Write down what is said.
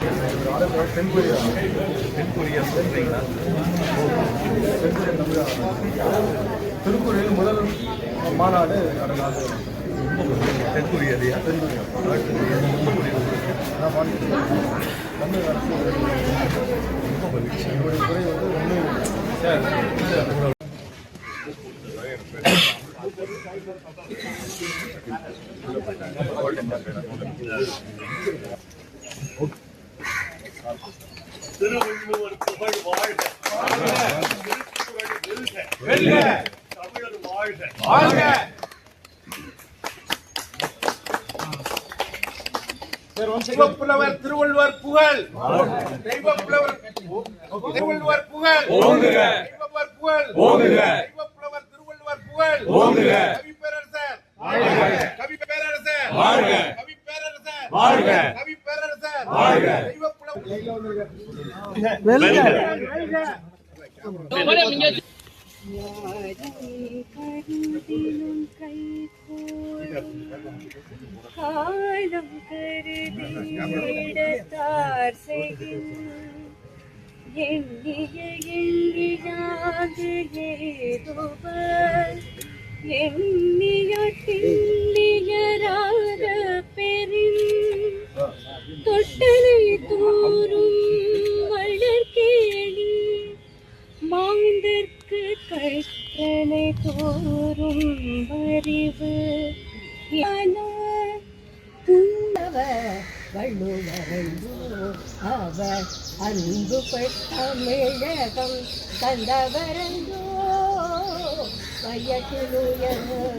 தென்கொரியா தென்கொரியா சொல்றீங்களா திருக்குறளில் முதல் மாநாடு கடந்த ஆண்டு தென்கொரியாலையா தென்கொரியா நான் மாநிலம் தமிழ் அரசு ரொம்ப மகிழ்ச்சி என்னுடைய துறை வந்து ஒன்று திருவள்ளுவர் புகழ். வாழ்க திருக்குறள் வெல்க தமிழர் வாழ்க தெய்வப்புலவர் திருவள்ளுவர் புகழ். திருவள்ளுவர் புகழ். புகழ் தெய்வப்புலவர் திருவள்ளுவர் புகழ். கவி பேரரசர். கவி பேரரசர். கவி பேரரசர். கவி பேரரசர். கைகோளும் காலம் கருதிடத்தார் செய்கின் எண்ணிய எண்ணியாது ஏதுவர் எண்ணிய தோறும் வரிவு. யான வள்ளுவரோ அவர் அன்பு பட்டமிழகம் தந்தவரந்தோ வயத்திலுயர்